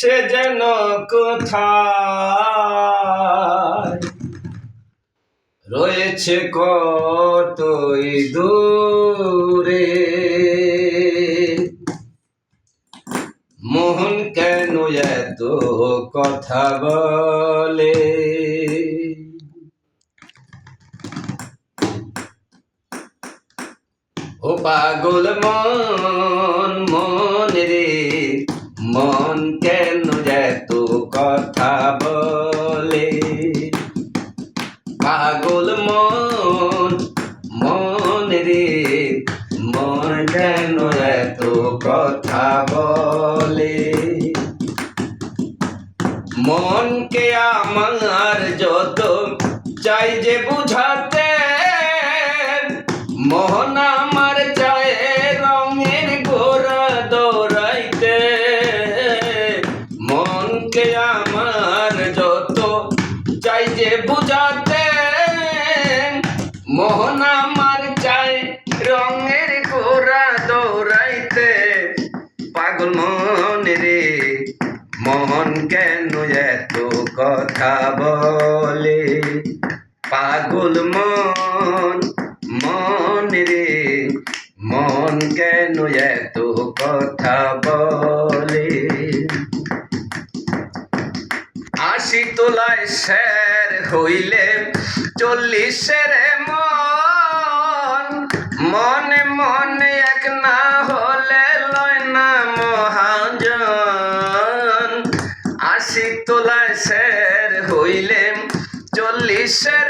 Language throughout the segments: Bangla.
সে যেন কোথায়? রয়েছে কতই দূরে? মোহন কেন এত কথা বলে? ও পাগল মন মন রে, মন রে, মন কেন এত কথা বলে। মনকে আমার যত চাই যে বুঝাতে মোহন আমার চায় রঙের ঘোরা দৌড়াইতে। মনকে আমার যত চাই যে বুঝাতে পাগল মন মন রে, মন কেন এত কথা বলে? আশি তোলায় স্যার হইলে চল্লিশের মন। মনে মনে এক না হলে লয় না মহাজন। আশি তোলায় স্যার হইলে চল্লিশের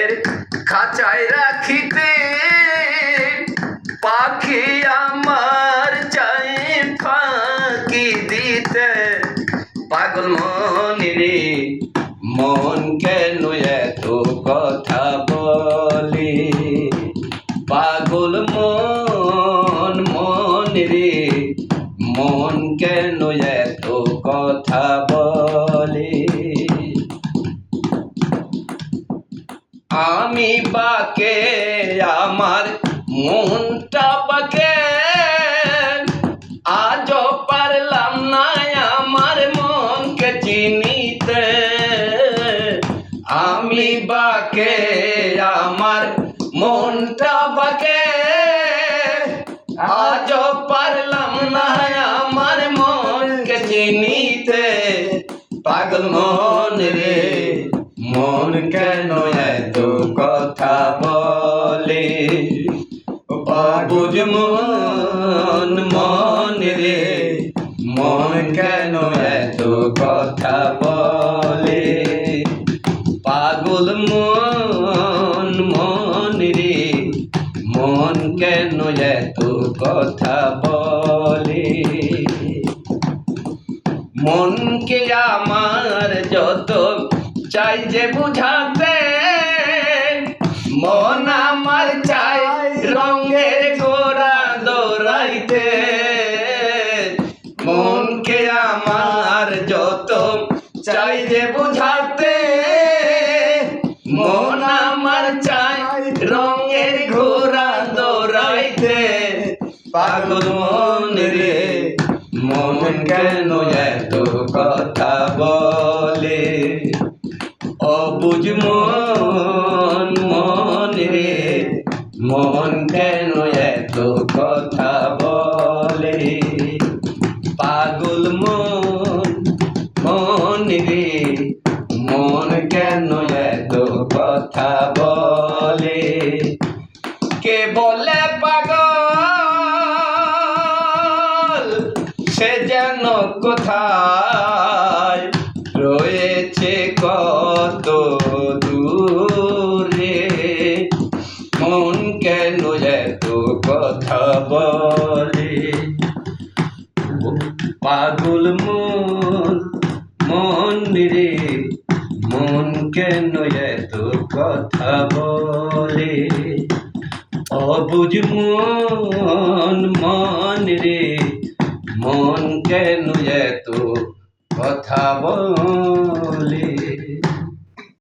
মনের খাঁচায় রাখিতে, পাখি আমার চাই ফাঁকি দিতে। পাগল মন রে মন কেন এত কথা বলে? পাগল মন মন রে মন কেন এত আমার মনটা বাকে আজও পারলাম না আমার মনকে চিনিতে। আমি বাকে, আমার মনটা বাকে আজও পারলাম না আমার মনকে চিনিতে। পাগল মন রে, মন কেন এত পাগুজ মন মন রে। মন কেন এত কথা বলে? পাগল মন মন রে। মন কেন এত কথা বলে? মনকে আমার যত চাই যে বুঝাতে, মন আমার চাই দৌড়াইতে মনকে আমার যত চাই যে বুঝাতে মন আমার চাই রঙের ঘোরা দৌড়াইতে। পাগল মন রে, মন কেন এত কথা বলে? অবুঝ মন কোথায়? রয়েছে কত দূরে। মন কেন এত কথা বলে? পাগল মন মন রে, মন কেন এত কথা বলে? অবুজ মন মন রে মন কেন এত কথা বলে।